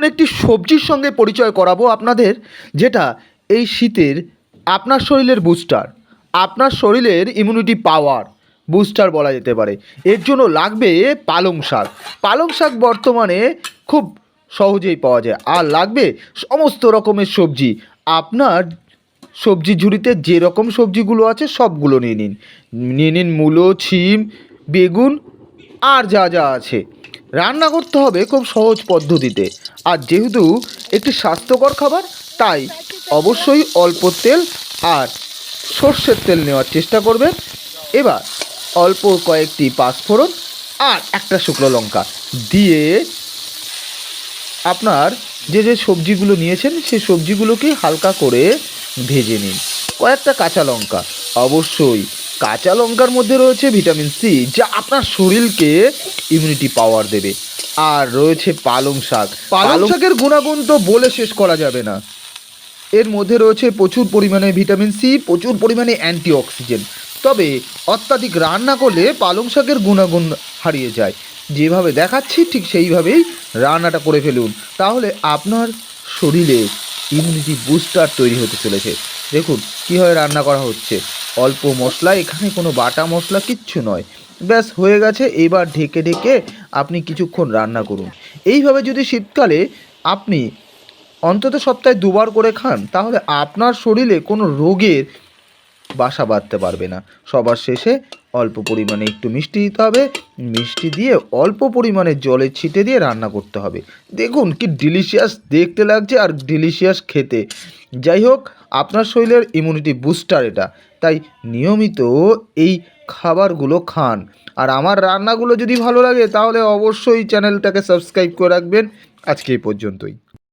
এমন একটি সবজির সঙ্গে পরিচয় করাবো আপনাদের, যেটা এই শীতের আপনার শরীরের বুস্টার আপনার শরীরের ইমিউনিটি পাওয়ার বুস্টার বলা যেতে পারে। এর জন্য লাগবে পালং শাক। পালং শাক বর্তমানে খুব সহজেই পাওয়া যায়। আর লাগবে সমস্ত রকমের সবজি। আপনার সবজি ঝুড়িতে যে রকম সবজিগুলো আছে, সবগুলো নিয়ে নিন। নিয়ে নিন মূলো, ছিম, বেগুন, আর যা যা আছে। রান্না করতে হবে খুব সহজ পদ্ধতিতে। আর যেহেতু একটি স্বাস্থ্যকর খাবার, তাই অবশ্যই অল্প তেল আর সর্ষের তেল নেওয়ার চেষ্টা করবেন। এবার অল্প কয়েকটি পাঁচফোড়ন আর একটা শুকনো লঙ্কা দিয়ে আপনার যে যে সবজিগুলো নিয়েছেন, সেই সবজিগুলোকে হালকা করে ভেজে নিন। কয়েকটা কাঁচা লঙ্কা। অবশ্যই কাঁচা লঙ্কার মধ্যে রয়েছে ভিটামিন সি যা আপনার শরীরকে ইমিউনিটি পাওয়ার দেবে। আর রয়েছে পালং শাক। পালং শাকের গুণাগুণ তো বলে শেষ করা যাবে না। এর মধ্যে রয়েছে প্রচুর পরিমাণে ভিটামিন সি প্রচুর পরিমাণে অ্যান্টিঅক্সিজেন্ট তবে অত্যাধিক রান্না করলে পালং শাকের গুণাগুণ হারিয়ে যায়। যেভাবে দেখাচ্ছি ঠিক সেইভাবেই রান্নাটা করে ফেলুন। তাহলে আপনার শরীরে ইমিউনিটি বুস্টার তৈরি হতে চলেছে। দেখুন কীভাবে রান্না করা হচ্ছে। অল্প মশলা, এখানে কোনো বাটা মশলা কিচ্ছু নয়। ব্যাস, হয়ে গেছে। এবার ঢেকে ঢেকে আপনি কিছুক্ষণ রান্না করুন। এইভাবে যদি শীতকালে আপনি অন্তত সপ্তাহে দুবার করে খান, তাহলে আপনার শরীরে কোনো রোগের বাসা বাঁধতে পারবে না। সবার শেষে অল্প পরিমাণে একটু মিষ্টি দিতে হবে। মিষ্টি দিয়ে অল্প পরিমাণে জলে ছিটে দিয়ে রান্না করতে হবে। দেখুন কি ডিলিশিয়াস দেখতে লাগছে আর ডিলিশিয়াস খেতে। যাই হোক আপনার শরীরের ইমিউনিটি বুস্টার এটা। তাই নিয়মিত এই খাবারগুলো খান। আর আমার রান্নাগুলো যদি ভালো লাগে তাহলে অবশ্যই চ্যানেলটাকে সাবস্ক্রাইব করে রাখবেন। আজকে এই পর্যন্তই।